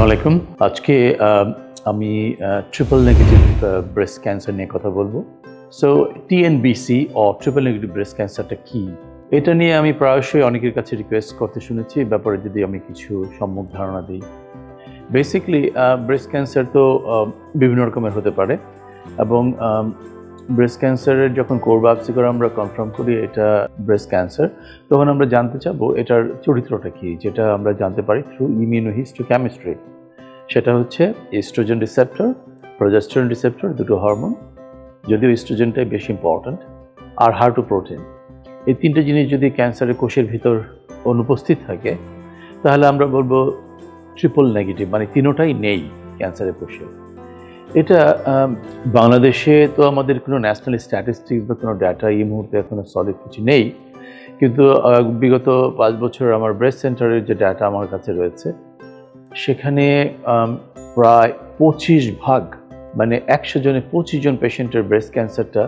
আসসালামু আলাইকুম। আজকে আমি ট্রিপল নেগেটিভ ব্রেস্ট ক্যান্সার নিয়ে কথা বলব। সো টিএনবিসি ও ট্রিপল নেগেটিভ ব্রেস্ট ক্যান্সারটা কি? এটা নিয়ে আমি প্রায়শই অনেকের কাছে রিকোয়েস্ট করতে শুনেছি ব্যাপারে যদি আমি কিছু সম্মুখ ধারণা দিই। বেসিকলি ব্রেস্ট ক্যান্সার তো বিভিন্ন রকমের হতে পারে এবং ব্রেস্ট ক্যান্সারের যখন কোরবাপসি করে আমরা কনফার্ম করি, এটা ব্রেস্ট ক্যান্সার তখন আমরা জানতে চাবো এটার চরিত্রটা কি, যেটা আমরা জানতে পারি থ্রু ইমিউনোহিস্টোকেমিস্ট্রি সেটা হচ্ছে ইস্ট্রোজেন রিসেপ্টর প্রোজেস্টেরন রিসেপ্টর দুটো হরমোন যদিও ইস্ট্রোজেনটাই বেশি ইম্পর্ট্যান্ট আর হার্টু প্রোটিন এই তিনটে জিনিস যদি ক্যান্সারের কোষের ভিতর অনুপস্থিত থাকে, তাহলে আমরা বলব ট্রিপল নেগেটিভ মানে তিনোটাই নেই ক্যান্সারের কোষে। এটা বাংলাদেশে তো আমাদের কোনো ন্যাশনাল স্ট্যাটিস্টিক্স বা কোনো ডাটা এই মুহূর্তে এখনও সলিড কিছু নেই। কিন্তু বিগত পাঁচ বছর আমার ব্রেস্ট সেন্টারের যে ডাটা আমার কাছে রয়েছে, সেখানে প্রায় পঁচিশ ভাগ মানে একশো জনে পঁচিশ জন পেশেন্টের ব্রেস্ট ক্যান্সারটা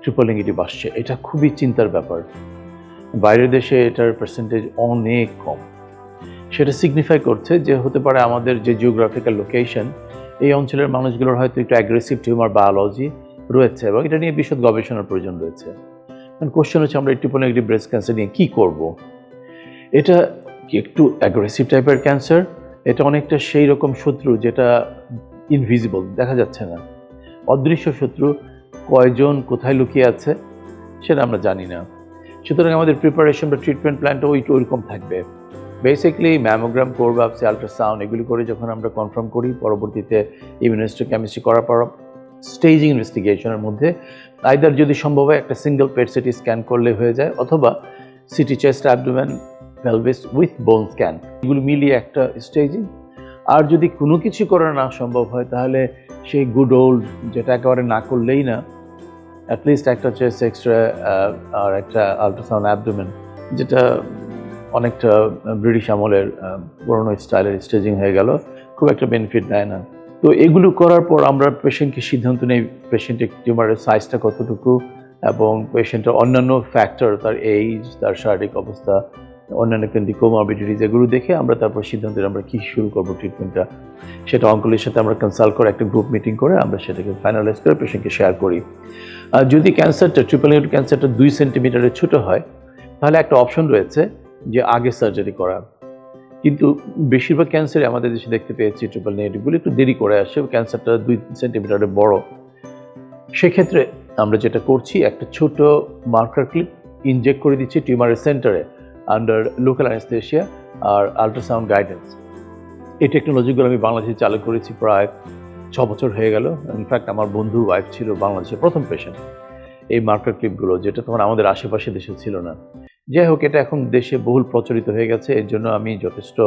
ট্রিপল নেগেটিভ আসছে। এটা খুবই চিন্তার ব্যাপার। বাইরের দেশে এটার পার্সেন্টেজ অনেক কম। সেটা সিগনিফাই করছে যে, হতে পারে আমাদের যে জিওগ্রাফিক্যাল লোকেশন এই অঞ্চলের মানুষগুলোর হয়তো একটু অ্যাগ্রেসিভ টিউমার বায়োলজি রয়েছে এবং এটা নিয়ে বিশদ গবেষণার প্রয়োজন রয়েছে। কোশ্চেন হচ্ছে আমরা ট্রিপল নেগেটিভ ব্রেস্ট ক্যান্সার নিয়ে কী করব? এটা একটু অ্যাগ্রেসিভ টাইপের ক্যান্সার এটা অনেকটা সেই রকম শত্রু যেটা ইনভিজিবল দেখা যাচ্ছে না। অদৃশ্য শত্রু, কয়জন, কোথায় লুকিয়ে আছে সেটা আমরা জানি না। সুতরাং আমাদের প্রিপারেশন বা ট্রিটমেন্ট প্ল্যানটা ওই ওইরকম থাকবে। বেসিক্যালি ম্যামোগ্রাম কোরবাপসি আলট্রাসাউন্ড এগুলি করে যখন আমরা কনফার্ম করি, পরবর্তীতে কেমিস্ট্রি করার পর স্টেজিং ইনভেস্টিগেশনের মধ্যে আইদার যদি সম্ভব হয় একটা সিঙ্গেল পেট সিটি স্ক্যান করলে হয়ে যায়, অথবা CT chest abdomen pelvis with bone scan এগুলো মিলিয়ে একটা স্টেজিং আর যদি কোনো কিছু করা না সম্ভব হয়, তাহলে সেই গুড ওল্ড যেটা একেবারে না করলেই না অ্যাটলিস্ট একটা চেস্ট এক্সট্রা আর একটা আলট্রাসাউন্ড অ্যাবডোমেন যেটা অনেকটা ব্রিটিশ আমলের পুরনো স্টাইলের স্টেজিং হয়ে গেল। খুব একটা বেনিফিট দেয় না। তো এগুলো করার পর আমরা পেশেন্টকে সিদ্ধান্ত নেই পেশেন্টের টিউমারের সাইজটা কতটুকু এবং পেশেন্টের অন্যান্য ফ্যাক্টর তার এইজ তার শারীরিক অবস্থা, অন্যান্য কিন্তু কোমরবিডিটিস এগুলো দেখে আমরা তারপর সিদ্ধান্ত আমরা কী শুরু করব ট্রিটমেন্টটা সেটা অঙ্কলের সাথে আমরা কনসাল্ট করে একটা গ্রুপ মিটিং করে আমরা সেটাকে ফাইনালাইজ করে পেশেন্টকে শেয়ার করি। আর যদি ক্যান্সারটা ট্রিপল নেগেটিভ ক্যান্সারটা দুই সেন্টিমিটারের ছোটো হয়, তাহলে একটা অপশন রয়েছে যে আগে সার্জারি করা। কিন্তু বেশিরভাগ ক্যান্সারে আমাদের দেশে দেখতে পেয়েছি ট্রিপল নেগেটিভগুলো একটু দেরি করে আসে ক্যান্সারটা দুই সেন্টিমিটারের বড়। সেক্ষেত্রে আমরা যেটা করছি, একটা ছোট মার্কার ক্লিপ ইনজেক্ট করে দিচ্ছি টিউমারের সেন্টারে আন্ডার লোকাল অ্যানেস্থেশিয়া আর আল্ট্রাসাউন্ড গাইডেন্স এই টেকনোলজিগুলো আমি বাংলাদেশে চালু করেছি প্রায় ছ বছর হয়ে গেল। ইনফ্যাক্ট আমার বন্ধুর ওয়াইফ ছিল বাংলাদেশের প্রথম পেশেন্ট এই মার্কার ক্লিপগুলো যেটা তখন আমাদের আশেপাশে দেশে ছিল না। যাই হোক এটা এখন দেশে বহুল প্রচলিত হয়ে গেছে, এর জন্য আমি যথেষ্ট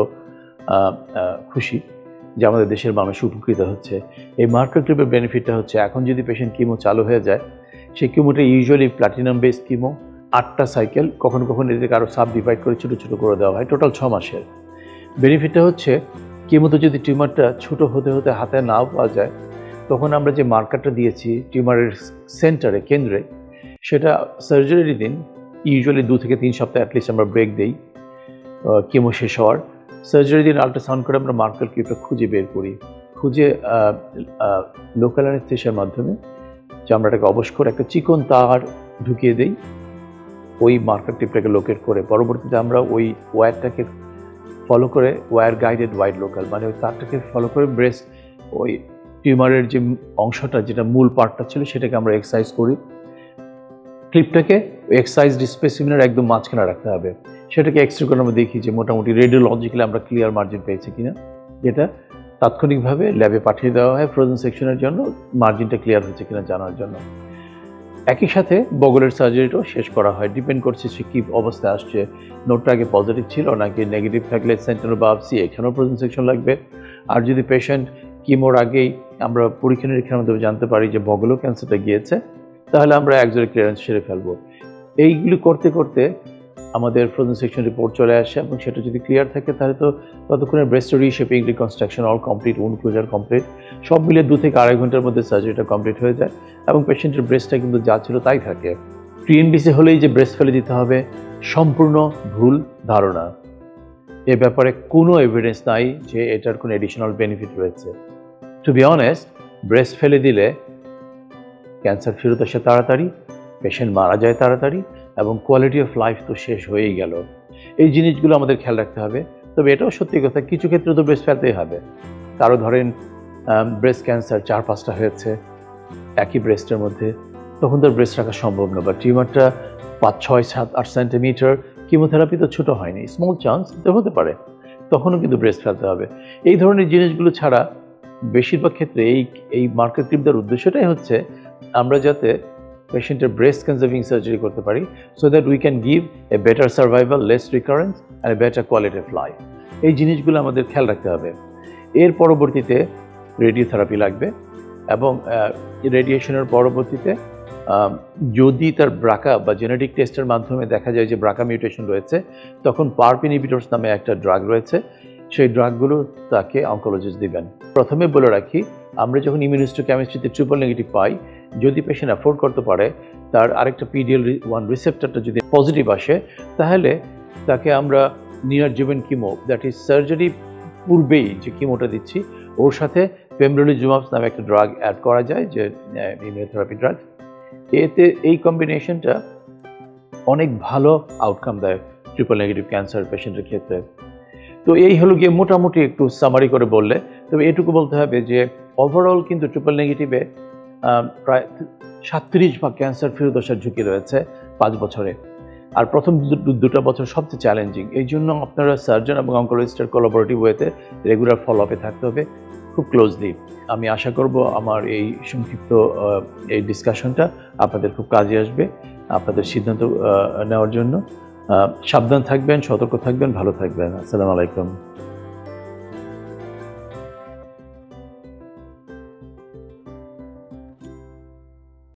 খুশি যে আমাদের দেশের মানুষ উপকৃত হচ্ছে। এই মার্কার ক্লিপের বেনিফিটটা হচ্ছে, এখন যদি পেশেন্ট কিমো চালু হয়ে যায়, সেই কিমোটা ইউজুয়ালি প্লাটিনাম বেস কিমো আটটা সাইকেল কখনো কখনো এদেরকে আরও সাব ডিভাইড করে ছোটো ছোটো করে দেওয়া হয় টোটাল ছ মাসের। বেনিফিটটা হচ্ছে কিমোতে যদি টিউমারটা ছোটো হতে হতে হাতে নাও পাওয়া যায়, তখন আমরা যে মার্কারটা দিয়েছি টিউমারের সেন্টারে কেন্দ্রে, সেটা সার্জারির দিন ইউজুয়ালি দু থেকে তিন সপ্তাহ অ্যাটলিস্ট আমরা ব্রেক দিই কেমো শেষ হওয়ার। সার্জারি দিন আল্ট্রাসাউন্ড করে আমরা মার্কার কিউটা খুঁজে বের করি। খুঁজে লোকাল অ্যানেস্থেশিয়ার মাধ্যমে যে চামড়াটাকে অবশ করে একটা চিকন তার ঢুকিয়ে দেই। ওই মার্কার টিপটাকে লোকেট করে। পরবর্তীতে আমরা ওই ওয়্যারটাকে ফলো করে ওয়্যার গাইডেড ওয়াইড লোকাল মানে ওই তারটাকে ফলো করে ব্রেস্ট ওই টিউমারের যে অংশটা, যেটা মূল পার্টটা ছিল, সেটাকে আমরা এক্সারসাইজ করি। ক্লিপটাকে এক্সাইজ স্পেসিমিনের একদম মাঝখানে রাখতে হবে। সেটাকে এক্সরে করে আমরা দেখি যে মোটামুটি রেডিওলজিক্যালি আমরা ক্লিয়ার মার্জিন পেয়েছি কিনা। যেটা তাৎক্ষণিকভাবে ল্যাবে পাঠিয়ে দেওয়া হয় ফ্রোজেন সেকশনের জন্য মার্জিনটা ক্লিয়ার হচ্ছে কিনা জানার জন্য। একই সাথে বগলের সার্জারিটাও শেষ করা হয়। ডিপেন্ড করছে সে কী অবস্থায় আসছে। নোটটা আগে পজিটিভ ছিল নাকি নেগেটিভ থাকলে সেন্টার বাপসি এখানেও প্রোজেন সেকশন লাগবে। আর যদি পেশেন্ট কিমোর আগেই আমরা পরীক্ষা নিরীক্ষার মাধ্যমে জানতে পারি যে বগলও ক্যান্সারটা গিয়েছে তাহলে আমরা একজনের ক্লিয়ারেন্স সেরে ফেলব। এইগুলি করতে করতে আমাদের ফ্রোজেন সেকশন রিপোর্ট চলে আসে এবং সেটা যদি ক্লিয়ার থাকে তাহলে তো ততক্ষণে breast reshaping reconstruction all complete উন ক্লোজার কমপ্লিট সব মিলে দু থেকে আড়াই ঘণ্টার মধ্যে সার্জারিটা কমপ্লিট হয়ে যায় এবং পেশেন্টের ব্রেস্টটা কিন্তু যা ছিল তাই থাকে। টিএনবিসি হলেই যে ব্রেস্ট ফেলে দিতে হবে, সম্পূর্ণ ভুল ধারণা। এ ব্যাপারে কোনো এভিডেন্স নাই যে এটার কোনো এডিশনাল বেনিফিট রয়েছে। টু বি অনেস্ট ব্রেস্ট ফেলে দিলে ক্যান্সার ফেরত আসে তাড়াতাড়ি, পেশেন্ট মারা যায় তাড়াতাড়ি এবং কোয়ালিটি অফ লাইফ তো শেষ হয়েই গেল। এই জিনিসগুলো আমাদের খেয়াল রাখতে হবে। তবে এটাও সত্যি কথা, কিছু ক্ষেত্রে তো ব্রেস্ট ফেলতেই হবে। কারও ধরেন ব্রেস্ট ক্যান্সার চার, পাঁচটা হয়েছে একই ব্রেস্টের মধ্যে, তখন তো ব্রেস্ট রাখা সম্ভব না। বা টিউমারটা পাঁচ, ছয়, সাত, আট সেন্টিমিটার কিমোথেরাপি তো ছোটো হয়নি। স্মল চান্স তো হতে পারে। তখনও কিন্তু ব্রেস্ট ফেলতে হবে। এই ধরনের জিনিসগুলো ছাড়া বেশিরভাগ ক্ষেত্রে এই এই মার্কেট ক্রিপ দেওয়ার উদ্দেশ্যটাই হচ্ছে আমরা যাতে পেশেন্টের ব্রেস্ট কনজার্ভিং সার্জারি করতে পারি so that we can give a better survival less recurrence and a better quality of life এই জিনিসগুলো আমাদের খেয়াল রাখতে হবে। এর পরবর্তীতে রেডিওথেরাপি লাগবে এবং রেডিয়েশনের পরবর্তীতে যদি তার ব্রাকা বা জেনেটিক টেস্টের মাধ্যমে দেখা যায় যে ব্রাকা মিউটেশন রয়েছে, তখন পার্প নামে একটা ড্রাগ রয়েছে। সেই ড্রাগগুলো তাকে অঙ্কোলজিস্ট দিবেন। প্রথমে বলে রাখি, আমরা যখন ইমিউনিস্টো কেমিস্ট্রিতে ট্রিপল নেগেটিভ পাই যদি পেশেন্ট অ্যাফোর্ড করতে পারে, তার আরেকটা পিডিএল ওয়ান রিসেপ্টারটা যদি পজিটিভ আসে, তাহলে তাকে আমরা neoadjuvant chemo that is surgery পূর্বেই যে কিমোটা দিচ্ছি, ওর সাথে পেমব্রোলিজুমাবস নামে একটা ড্রাগ অ্যাড করা যায়, যে ইমিউনোথেরাপি ড্রাগ এতে এই কম্বিনেশনটা অনেক ভালো আউটকাম দেয় ট্রিপল নেগেটিভ ক্যান্সার পেশেন্টের ক্ষেত্রে। তো এই হলো গিয়ে মোটামুটি একটু সামারি করে বললে, তবে এটুকু বলতে হবে যে ওভারঅল কিন্তু ট্রিপল নেগেটিভে প্রায় সাতত্রিশ ভাগ ক্যান্সার ফেরত আসার ঝুঁকি রয়েছে পাঁচ বছরে। আর প্রথম দুটো বছর সবচেয়ে চ্যালেঞ্জিং এই জন্য আপনারা সার্জন এবং অঙ্কোলজিস্টের কোলাবোরেটিভ ওয়েতে রেগুলার ফলো আপে থাকতে হবে খুব ক্লোজলি আমি আশা করব আমার এই সংক্ষিপ্ত এই ডিসকাশনটা আপনাদের খুব কাজে আসবে, আপনাদের সিদ্ধান্ত নেওয়ার জন্য। সাবধান থাকবেন, সতর্ক থাকবেন, ভালো থাকবেন। আসসালামু আলাইকুম।